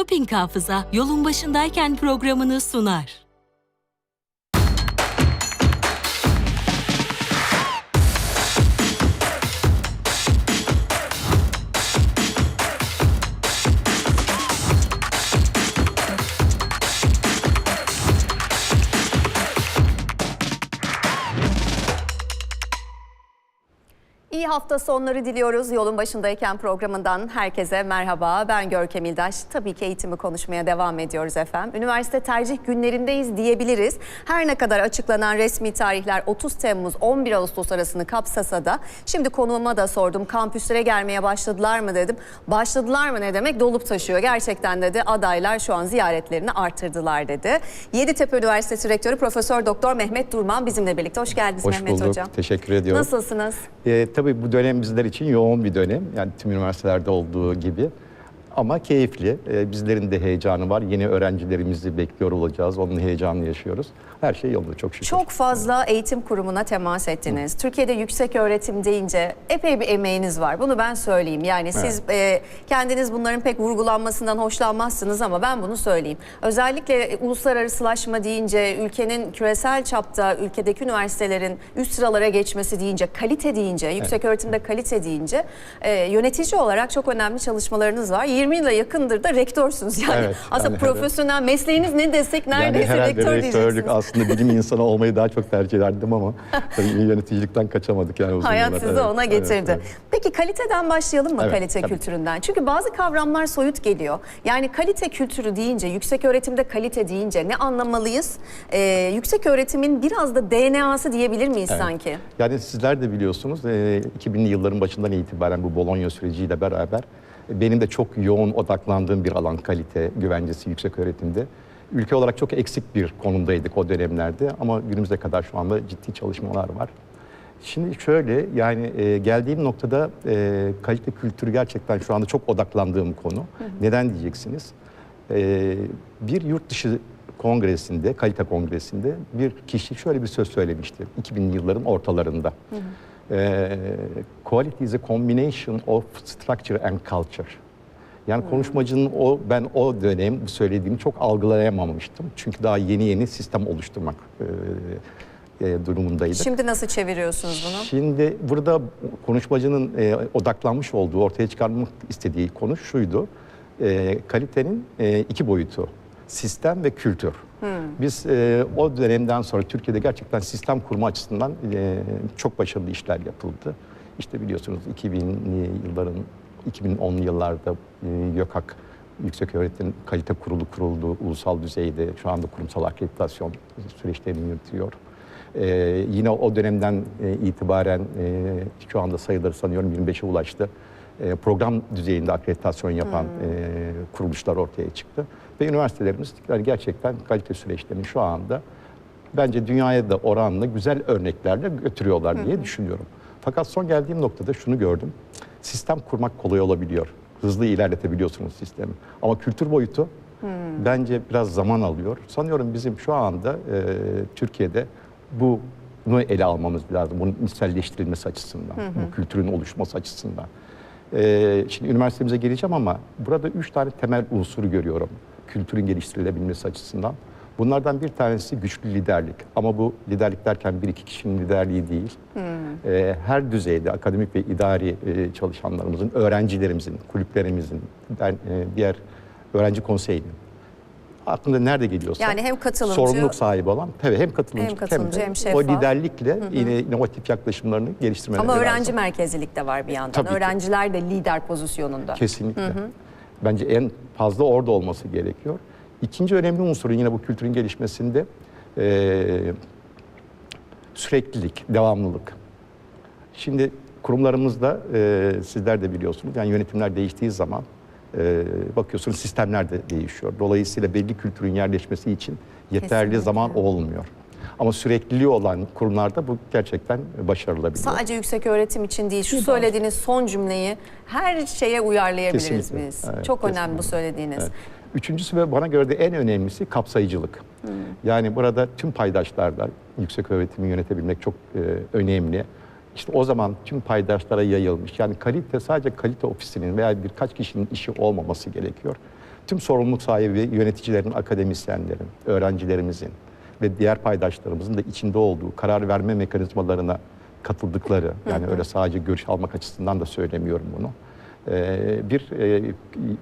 Doping Hafıza yolun başındayken programını sunar. Hafta sonları diliyoruz. Yolun başındayken programından herkese merhaba. Ben Görkem İldaş. Tabii ki eğitimi konuşmaya devam ediyoruz efendim. Üniversite tercih günlerindeyiz diyebiliriz. Her ne kadar açıklanan resmi tarihler 30 Temmuz 11 Ağustos arasını kapsasa da şimdi konuğuma da sordum. Kampüslere gelmeye başladılar mı dedim. Başladılar mı ne demek? Dolup taşıyor. Gerçekten dedi adaylar şu an ziyaretlerini artırdılar dedi. Yeditepe Üniversitesi Rektörü Profesör Doktor Mehmet Durman bizimle birlikte. Hoş geldiniz Hoş Mehmet bulduk. Hocam. Teşekkür ediyorum. Nasılsınız? Ee, tabii bu dönem bizler için yoğun bir dönem. Yani tüm üniversitelerde olduğu gibi. Ama keyifli. Ee, bizlerin de heyecanı var. Yeni öğrencilerimizi bekliyor olacağız. Onun heyecanını yaşıyoruz. Her şey yolunda çok şükür. Çok fazla eğitim kurumuna temas ettiniz. Türkiye'de yüksek öğretim deyince epey bir emeğiniz var. Bunu ben söyleyeyim. Yani siz e, kendiniz bunların pek vurgulanmasından hoşlanmazsınız ama ben bunu söyleyeyim. Özellikle e, uluslararasılaşma deyince, ülkenin küresel çapta ülkedeki üniversitelerin üst sıralara geçmesi deyince, kalite deyince, yüksek öğretimde kalite deyince e, yönetici olarak çok önemli çalışmalarınız var. 20 yıla yakındır da rektörsünüz. Yani Evet, aslında yani profesyonel mesleğiniz ne desek yani neredeyse herhalde rektör rektörlük diyeceksiniz. aslında bilim insanı olmayı daha çok tercih ederdim ama tabii yöneticilikten kaçamadık yani uzun Hayat yıllar. sizi Evet, ona evet, getirdi. evet. Peki kaliteden başlayalım mı Evet, kalite tabii. kültüründen? Çünkü bazı kavramlar soyut geliyor. Yani kalite kültürü deyince, yüksek öğretimde kalite deyince ne anlamalıyız? Ee, yüksek öğretimin biraz da DNA'sı diyebilir miyiz Evet. sanki? Yani sizler de biliyorsunuz e, 2000'li yılların başından itibaren bu Bologna süreciyle beraber e, benim de çok yoğun odaklandığım bir alan kalite, güvencesi yüksek öğretimde. Ülke olarak çok eksik bir konumdaydık o dönemlerde ama günümüze kadar şu anda ciddi çalışmalar var. Şimdi şöyle yani e, geldiğim noktada e, kalite kültürü gerçekten şu anda çok odaklandığım konu. Neden diyeceksiniz? E, bir yurt dışı kongresinde, kalite kongresinde bir kişi şöyle bir söz söylemişti 2000'li yılların ortalarında. E, quality is a combination of structure and culture. Yani konuşmacının o ben o dönem söylediğini çok algılayamamıştım. Çünkü daha yeni yeni sistem oluşturmak e, e, durumundaydık. Şimdi nasıl çeviriyorsunuz bunu? Şimdi burada konuşmacının e, odaklanmış olduğu, ortaya çıkarmak istediği konu şuydu. E, kalitenin e, iki boyutu. Sistem ve kültür. Biz e, o dönemden sonra Türkiye'de gerçekten sistem kurma açısından e, çok başarılı işler yapıldı. İşte biliyorsunuz 2000'li yılların 2010'lu yıllarda e, YÖKAK Yüksek Öğretim Kalite Kurulu kuruldu ulusal düzeyde. Şu anda kurumsal akreditasyon süreçlerini yürütüyor. Ee, yine o dönemden e, itibaren e, şu anda sayıları sanıyorum 25'e ulaştı. E, program düzeyinde akreditasyon yapan e, kuruluşlar ortaya çıktı. Ve üniversitelerimiz gerçekten kalite süreçlerini şu anda bence dünyaya da oranla güzel örneklerle götürüyorlar diye düşünüyorum. Fakat son geldiğim noktada şunu gördüm. Sistem kurmak kolay olabiliyor. Hızlı ilerletebiliyorsunuz sistemi. Ama kültür boyutu bence biraz zaman alıyor. Sanıyorum bizim şu anda e, Türkiye'de bunu ele almamız lazım. Bunun içselleştirilmesi açısından, bu kültürün oluşması açısından. E, şimdi üniversitemize geleceğim ama burada üç tane temel unsuru görüyorum kültürün geliştirilebilmesi açısından. Bunlardan bir tanesi güçlü liderlik. Ama bu liderlik derken bir iki kişinin liderliği değil. E, her düzeyde akademik ve idari e, çalışanlarımızın, öğrencilerimizin, kulüplerimizin, ben, e, diğer öğrenci konseyinin aklında nerede geliyorsa Yani hem katılımcı- sorumluluk sahibi olan tabii hem katılımcı Hem katılımcı, de hem o şeffaf. liderlikle yine inovatif yaklaşımlarını geliştirmeleri Ama lazım. öğrenci merkezlilik de var bir yandan. Tabii ki. Öğrenciler de lider pozisyonunda. Kesinlikle. Bence en fazla orada olması gerekiyor. İkinci önemli unsurun yine bu kültürün gelişmesinde eee, süreklilik, devamlılık. Şimdi kurumlarımızda eee, sizler de biliyorsunuz yani yönetimler değiştiği zaman eee, bakıyorsunuz sistemler de değişiyor. Dolayısıyla belli kültürün yerleşmesi için yeterli Kesinlikle. zaman olmuyor. Ama sürekliliği olan kurumlarda bu gerçekten başarılabiliyor. Sadece yüksek öğretim için değil, şu söylediğiniz son cümleyi her şeye uyarlayabiliriz Kesinlikle. biz. Evet, Çok önemli bu kesinlikle. söylediğiniz. Evet. Üçüncüsü ve bana göre de en önemlisi kapsayıcılık. Yani burada tüm paydaşlarla yüksek öğretimi yönetebilmek çok e, önemli. İşte o zaman tüm paydaşlara yayılmış. Yani kalite sadece kalite ofisinin veya birkaç kişinin işi olmaması gerekiyor. tüm sorumluluk sahibi yöneticilerin, akademisyenlerin, öğrencilerimizin ve diğer paydaşlarımızın da içinde olduğu karar verme mekanizmalarına katıldıkları, yani öyle sadece görüş almak açısından da söylemiyorum bunu. Ee, bir e,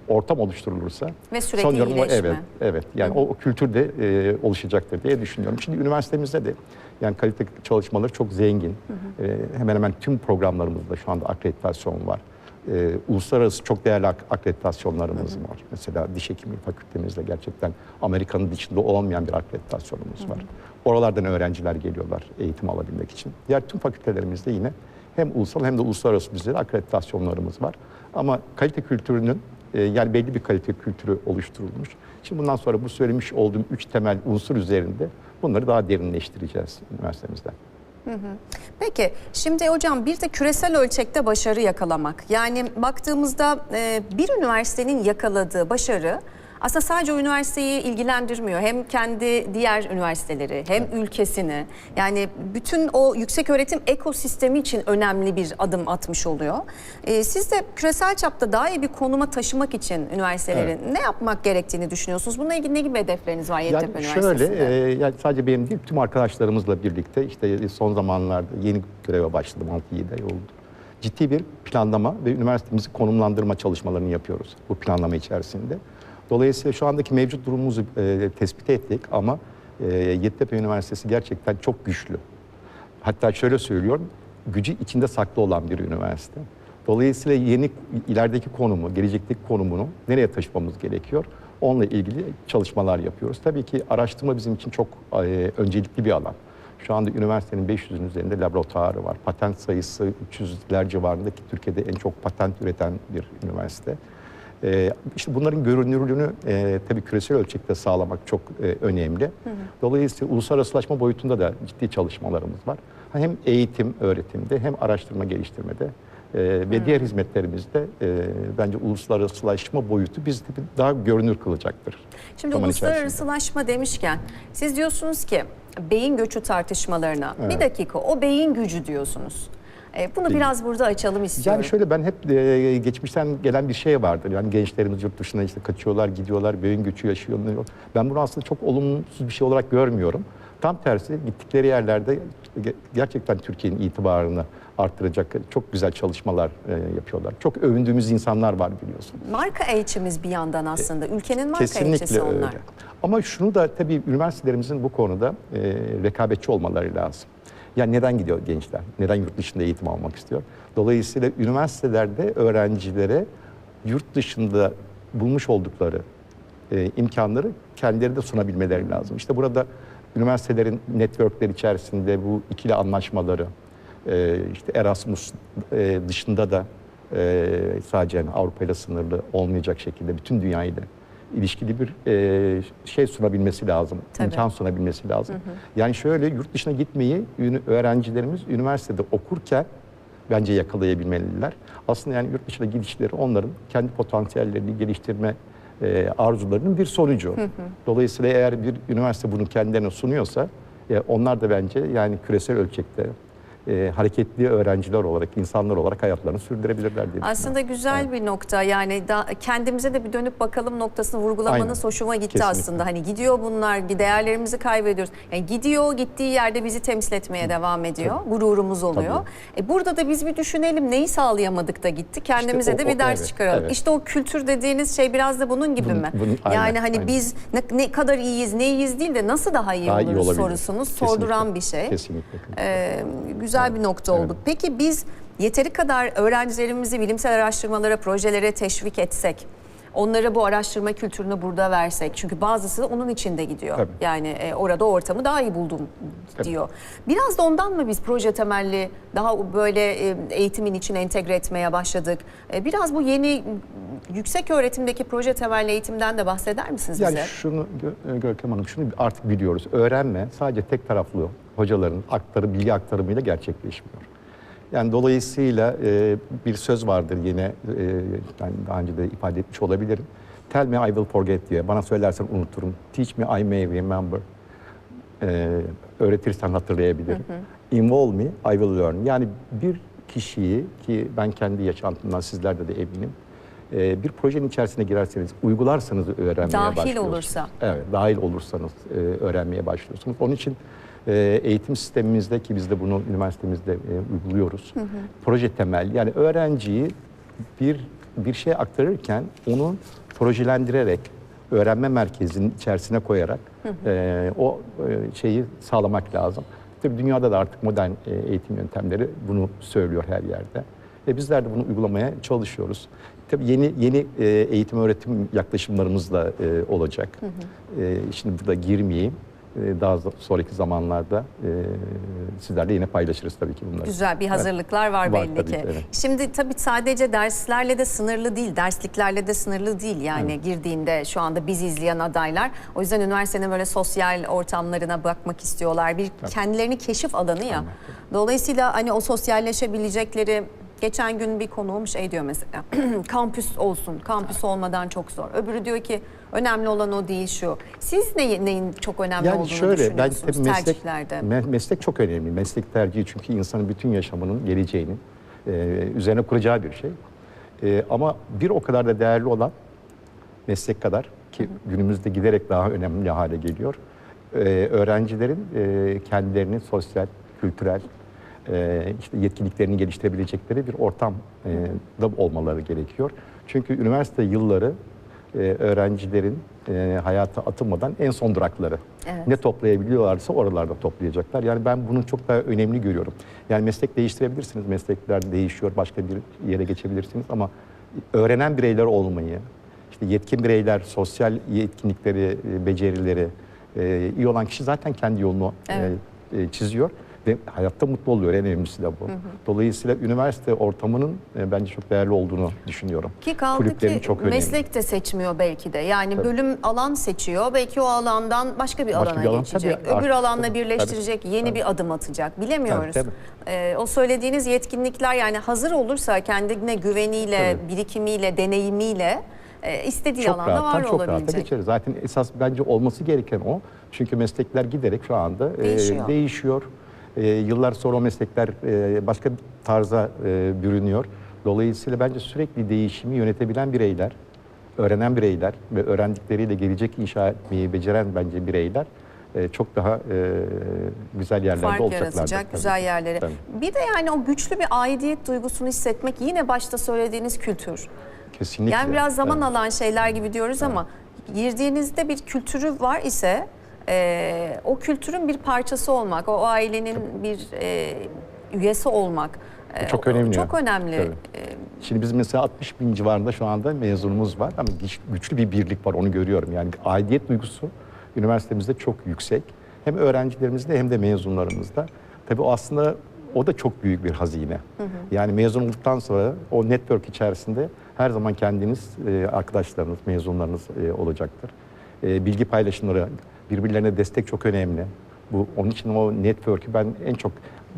ortam oluşturulursa Ve sürekli sanıyorum o- iyileşme. evet evet yani o, o kültür de e, oluşacaktır diye düşünüyorum. Şimdi üniversitemizde de yani kalite çalışmaları çok zengin. E, hemen hemen tüm programlarımızda şu anda akreditasyon var. E, uluslararası çok değerli ak- akreditasyonlarımız var. Mesela diş hekimliği fakültemizde gerçekten Amerika'nın dışında olmayan bir akreditasyonumuz var. Oralardan öğrenciler geliyorlar eğitim alabilmek için. Diğer tüm fakültelerimizde yine hem ulusal hem de uluslararası düzeyde akreditasyonlarımız var. Ama kalite kültürünün e, yani belli bir kalite kültürü oluşturulmuş. Şimdi bundan sonra bu söylemiş olduğum üç temel unsur üzerinde bunları daha derinleştireceğiz üniversitemizde. Peki şimdi hocam bir de küresel ölçekte başarı yakalamak. Yani baktığımızda e, bir üniversitenin yakaladığı başarı aslında sadece o üniversiteyi ilgilendirmiyor. Hem kendi diğer üniversiteleri hem ülkesini yani bütün o yüksek öğretim ekosistemi için önemli bir adım atmış oluyor. E, siz de küresel çapta daha iyi bir konuma taşımak için üniversitelerin ne yapmak gerektiğini düşünüyorsunuz? Bununla ilgili ne gibi hedefleriniz var Yeditepe Yani şöyle, Üniversitesi'nde? e, yani sadece benim değil, tüm arkadaşlarımızla birlikte işte son zamanlarda yeni göreve başladım, 6-7 ay oldu. Ciddi bir planlama ve üniversitemizi konumlandırma çalışmalarını yapıyoruz bu planlama içerisinde. Dolayısıyla şu andaki mevcut durumumuzu e, tespit ettik ama e, Yeditepe Üniversitesi gerçekten çok güçlü. Hatta şöyle söylüyorum, gücü içinde saklı olan bir üniversite. Dolayısıyla yeni ilerideki konumu, gelecekteki konumunu nereye taşımamız gerekiyor? Onunla ilgili çalışmalar yapıyoruz. Tabii ki araştırma bizim için çok e, öncelikli bir alan. Şu anda üniversitenin 500'ün üzerinde laboratuvarı var. Patent sayısı 300'ler civarında ki Türkiye'de en çok patent üreten bir üniversite. Ee, işte bunların görünürlüğünü e, tabii küresel ölçekte sağlamak çok e, önemli. Dolayısıyla uluslararasılaşma boyutunda da ciddi çalışmalarımız var. Hem eğitim, öğretimde hem araştırma geliştirmede e, ve diğer hizmetlerimizde e, bence uluslararasılaşma boyutu bizi daha görünür kılacaktır. Şimdi zaman içerisinde. uluslararasılaşma demişken siz diyorsunuz ki beyin göçü tartışmalarına bir Evet. dakika o beyin gücü diyorsunuz. E, bunu biraz burada açalım istiyorum. Yani şöyle ben hep e, geçmişten gelen bir şey vardır. Yani gençlerimiz yurt dışına işte kaçıyorlar, gidiyorlar, beyin göçü yaşıyorlar. Ben bunu aslında çok olumsuz bir şey olarak görmüyorum. Tam tersi gittikleri yerlerde ge- gerçekten Türkiye'nin itibarını arttıracak çok güzel çalışmalar e, yapıyorlar. Çok övündüğümüz insanlar var biliyorsun. Marka elçimiz bir yandan aslında. Ülkenin marka elçisi Kesinlikle onlar. öyle. Ama şunu da tabii üniversitelerimizin bu konuda e, rekabetçi olmaları lazım. Yani neden gidiyor gençler? Neden yurt dışında eğitim almak istiyor? Dolayısıyla üniversitelerde öğrencilere yurt dışında bulmuş oldukları e, imkanları kendileri de sunabilmeleri lazım. İşte burada üniversitelerin networkler içerisinde bu ikili anlaşmaları, e, işte Erasmus e, dışında da e, sadece Avrupa ile sınırlı olmayacak şekilde bütün dünyayı da ilişkili bir e, şey sunabilmesi lazım, Tabii. imkan sunabilmesi lazım. Yani şöyle yurt dışına gitmeyi öğrencilerimiz üniversitede okurken bence yakalayabilmeliler. Aslında yani yurt dışına gidişleri onların kendi potansiyellerini geliştirme e, arzularının bir sonucu. Dolayısıyla eğer bir üniversite bunu kendilerine sunuyorsa e, onlar da bence yani küresel ölçekte e, hareketli öğrenciler olarak, insanlar olarak hayatlarını sürdürebilirler diye. Aslında güzel bir nokta yani da, kendimize de bir dönüp bakalım noktasını vurgulamanız hoşuma gitti Kesinlikle. aslında. Hani gidiyor bunlar değerlerimizi kaybediyoruz. Yani gidiyor gittiği yerde bizi temsil etmeye devam ediyor. Gururumuz oluyor. E burada da biz bir düşünelim neyi sağlayamadık da gitti. Kendimize o- de bir o- ders evet, çıkaralım. evet. İşte o kültür dediğiniz şey biraz da bunun gibi Bunun- mi? bunun- aynen, yani hani aynen. biz ne, ne kadar iyiyiz, ne iyiyiz değil de nasıl daha iyi Daha iyi oluruz olabilir. sorusunu Kesinlikle. sorduran bir şey. Kesinlikle. Ee, güzel bir nokta oldu. Peki biz yeteri kadar öğrencilerimizi bilimsel araştırmalara, projelere teşvik etsek, onlara bu araştırma kültürünü burada versek. Çünkü bazısı onun içinde gidiyor. Tabii. Yani e, orada ortamı daha iyi buldum diyor. Biraz da ondan mı biz proje temelli daha böyle e, eğitimin içine entegre etmeye başladık? E, biraz bu yeni yüksek öğretimdeki proje temelli eğitimden de bahseder misiniz Yani bize? şunu Gö- Görkem Hanım şunu artık biliyoruz. Öğrenme sadece tek taraflı hocaların aktarı bilgi aktarımıyla gerçekleşmiyor. Yani dolayısıyla e, bir söz vardır yine e, ben daha önce de ifade etmiş olabilirim. Tell me I will forget diye. Bana söylersen unuturum. Teach me I may remember. E, öğretirsen hatırlayabilirim. Involve me I will learn. Yani bir kişiyi ki ben kendi yaşantımdan sizlerde de eminim. E, bir projenin içerisine girerseniz, uygularsanız öğrenmeye Dahil başlıyorsunuz. olursa. Evet, dahil olursanız e, öğrenmeye başlıyorsunuz. Onun için e, eğitim sistemimizde ki biz de bunu üniversitemizde e, uyguluyoruz. Proje temel yani öğrenciyi bir bir şey aktarırken onu projelendirerek öğrenme merkezinin içerisine koyarak e, o e, şeyi sağlamak lazım. Tabii dünyada da artık modern e, eğitim yöntemleri bunu söylüyor her yerde. Ve bizler de bunu uygulamaya çalışıyoruz. Tabii yeni yeni e, eğitim öğretim yaklaşımlarımız da e, olacak. E, şimdi burada girmeyeyim. Daha sonraki zamanlarda e, sizlerle yine paylaşırız tabii ki bunları. Güzel bir hazırlıklar var, Var belli ki. ki, evet. Şimdi tabii sadece derslerle de sınırlı değil, dersliklerle de sınırlı değil. Yani girdiğinde şu anda bizi izleyen adaylar. O yüzden üniversitenin böyle sosyal ortamlarına bakmak istiyorlar. Bir kendilerini keşif alanı ya. Dolayısıyla hani o sosyalleşebilecekleri Geçen gün bir konuğum şey diyor mesela kampüs olsun kampüs olmadan çok zor. Öbürü diyor ki önemli olan o değil şu. Siz ne, neyin çok önemli Yani olduğunu şöyle ben düşünüyorsunuz tabii meslek, tercihlerde? me- meslek çok önemli. Meslek tercihi çünkü insanın bütün yaşamının geleceğinin e, üzerine kuracağı bir şey. E, ama bir o kadar da değerli olan meslek kadar ki günümüzde giderek daha önemli hale geliyor. E, öğrencilerin e, kendilerini sosyal, kültürel, e, işte yetkinliklerini geliştirebilecekleri bir ortam e, da olmaları gerekiyor. Çünkü üniversite yılları e, öğrencilerin e, hayata atılmadan en son durakları. Evet. Ne toplayabiliyorlarsa oralarda toplayacaklar. Yani ben bunu çok daha önemli görüyorum. Yani meslek değiştirebilirsiniz, meslekler değişiyor, başka bir yere geçebilirsiniz ama öğrenen bireyler olmayı, işte yetkin bireyler, sosyal yetkinlikleri, becerileri iyi olan kişi zaten kendi yolunu Evet. çiziyor hayatta mutlu oluyor. En önemlisi de bu. Dolayısıyla üniversite ortamının e, bence çok değerli olduğunu düşünüyorum. Ki kaldı ki çok önemli. meslek de seçmiyor belki de. Yani bölüm alan seçiyor. Belki o alandan başka bir Başka alana bir alan, geçecek. tabii, Öbür artık, alanla tabii, birleştirecek, yeni bir adım atacak. Bilemiyoruz. Tabii, Ee, o söylediğiniz yetkinlikler yani hazır olursa kendine güveniyle, birikimiyle, deneyimiyle e, istediği çok alanda rahattan var çok olabilecek. geçer. Zaten esas bence olması gereken o. Çünkü meslekler giderek şu anda e, Değişiyor. E, yıllar sonra o meslekler e, başka tarza e, bürünüyor. Dolayısıyla bence sürekli değişimi yönetebilen bireyler, öğrenen bireyler ve öğrendikleriyle gelecek inşa etmeyi beceren bence bireyler e, çok daha e, güzel yerlerde Fark olacaklardır. yaratacak tabii güzel. Tabii. Bir de yani o güçlü bir aidiyet duygusunu hissetmek yine başta söylediğiniz kültür. Kesinlikle. Yani biraz zaman Evet. alan şeyler gibi diyoruz ama girdiğinizde bir kültürü var ise e, o kültürün bir parçası olmak, o ailenin bir e, üyesi olmak e, Çok önemli. Çok önemli. Tabii. E, Şimdi biz mesela 60 bin civarında şu anda mezunumuz var ama güç- güçlü bir birlik var onu görüyorum. Yani aidiyet duygusu üniversitemizde çok yüksek. Hem öğrencilerimizde hem de mezunlarımızda. Tabii o aslında o da çok büyük bir hazine. Yani mezun olduktan sonra o network içerisinde her zaman kendiniz, e, arkadaşlarınız, mezunlarınız e, olacaktır. Bilgi paylaşımları, birbirlerine destek çok önemli. Bu onun için o network'ü ben en çok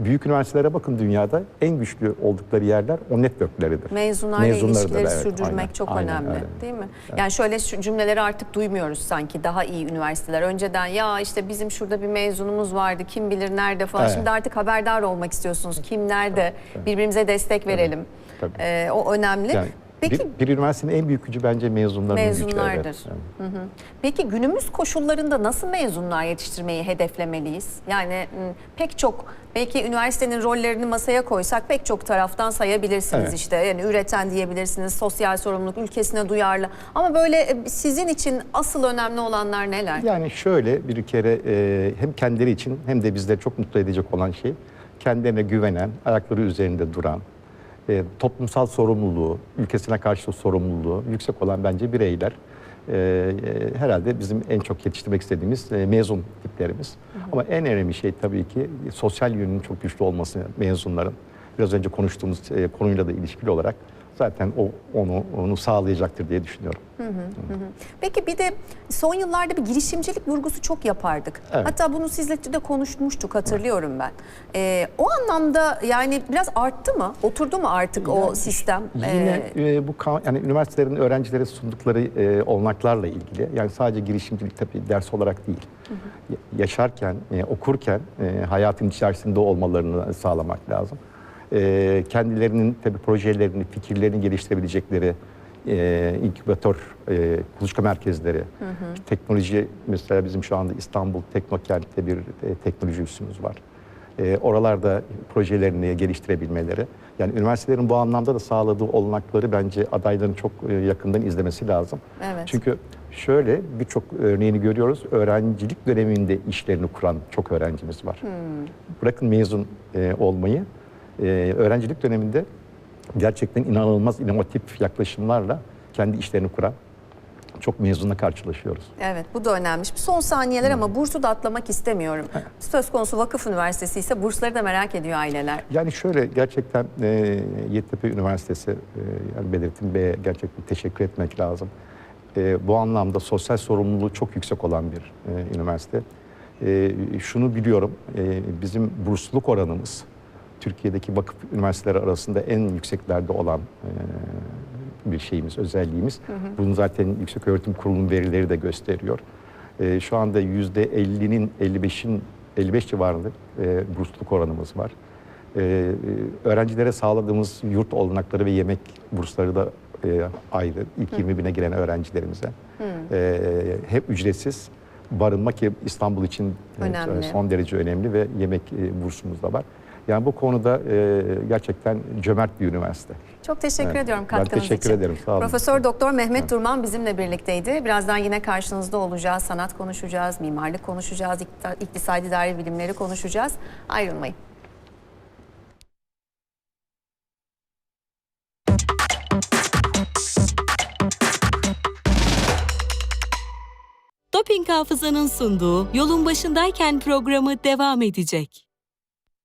büyük üniversitelere bakın dünyada en güçlü oldukları yerler o networkleridir. Mezunlarla ilişkileri evet, sürdürmek aynen, çok aynen önemli öyle. değil mi? Yani şöyle şu cümleleri artık duymuyoruz sanki daha iyi üniversiteler. Önceden ya işte bizim şurada bir mezunumuz vardı kim bilir nerede falan. Evet. Şimdi artık haberdar olmak istiyorsunuz. Kim nerede? Birbirimize destek verelim. Tabii. Ee, o önemli. Yani Peki bir, bir üniversitenin en büyük gücü bence mezunların gücü. Mezunlardır. Evet. Yani. Peki günümüz koşullarında nasıl mezunlar yetiştirmeyi hedeflemeliyiz? Yani m, pek çok belki üniversitenin rollerini masaya koysak pek çok taraftan sayabilirsiniz Evet. işte. Yani üreten diyebilirsiniz, sosyal sorumluluk, ülkesine duyarlı. Ama böyle e, sizin için asıl önemli olanlar neler? Yani şöyle bir kere e, hem kendileri için hem de bizleri çok mutlu edecek olan şey kendilerine güvenen, ayakları üzerinde duran, e, toplumsal sorumluluğu, ülkesine karşı sorumluluğu yüksek olan bence bireyler. E, e, herhalde bizim en çok yetiştirmek istediğimiz e, mezun tiplerimiz. Ama en önemli şey tabii ki sosyal yönünün çok güçlü olması mezunların. Biraz önce konuştuğumuz e, konuyla da ilişkili olarak zaten o onu onu sağlayacaktır diye düşünüyorum. Peki bir de son yıllarda bir girişimcilik vurgusu çok yapardık. Evet. Hatta bunu sizle de konuşmuştuk hatırlıyorum ben. Ee, o anlamda yani biraz arttı mı? Oturdu mu artık o sistem? Yine Ee, e, bu ka- yani üniversitelerin öğrencilere sundukları e, olanaklarla ilgili yani sadece girişimcilik tabii ders olarak değil. Ya- Yaşarken, e, okurken e, hayatın içerisinde olmalarını sağlamak lazım. E, kendilerinin tabii projelerini, fikirlerini geliştirebilecekleri e, inkübatör, e, kuluçka merkezleri, teknoloji mesela bizim şu anda İstanbul Teknokent'te bir e, teknoloji üssümüz var. E, oralarda projelerini geliştirebilmeleri. Yani üniversitelerin bu anlamda da sağladığı olanakları bence adayların çok e, yakından izlemesi lazım. Evet. Çünkü şöyle birçok örneğini görüyoruz. Öğrencilik döneminde işlerini kuran çok öğrencimiz var. Bırakın mezun e, olmayı, e, öğrencilik döneminde gerçekten inanılmaz inovatif yaklaşımlarla kendi işlerini kuran çok mezunla karşılaşıyoruz. Evet bu da önemli. Son saniyeler ama bursu da atlamak istemiyorum. Söz konusu vakıf üniversitesi ise bursları da merak ediyor aileler. Yani şöyle gerçekten e, Yeditepe Üniversitesi, e, yani Bedrettin Bey'e gerçekten teşekkür etmek lazım. E, bu anlamda sosyal sorumluluğu çok yüksek olan bir e, üniversite. E, şunu biliyorum, e, bizim bursluluk oranımız Türkiye'deki vakıf üniversiteleri arasında en yükseklerde olan e, bir şeyimiz, özelliğimiz. Bunu zaten Yüksek Öğretim Kurulu'nun verileri de gösteriyor. E, şu anda yüzde 50'nin 55'in 55 civarında e, bursluluk oranımız var. E, öğrencilere sağladığımız yurt olanakları ve yemek bursları da e, ayrı. İlk 20 bine giren öğrencilerimize. E, hep ücretsiz. Barınma ki İstanbul için e, Önemli. son derece önemli ve yemek e, bursumuz da var. Yani bu konuda e, gerçekten cömert bir üniversite. Çok teşekkür Evet. ediyorum Ben katkınız teşekkür için. ederim, sağ olun. Profesör Doktor Mehmet Durman bizimle birlikteydi. Birazdan yine karşınızda olacağız. Sanat konuşacağız, mimarlık konuşacağız, ikti- iktisadi idari bilimleri konuşacağız. Ayrılmayın. Doping Hafıza'nın sunduğu Yolun Başındayken programı devam edecek.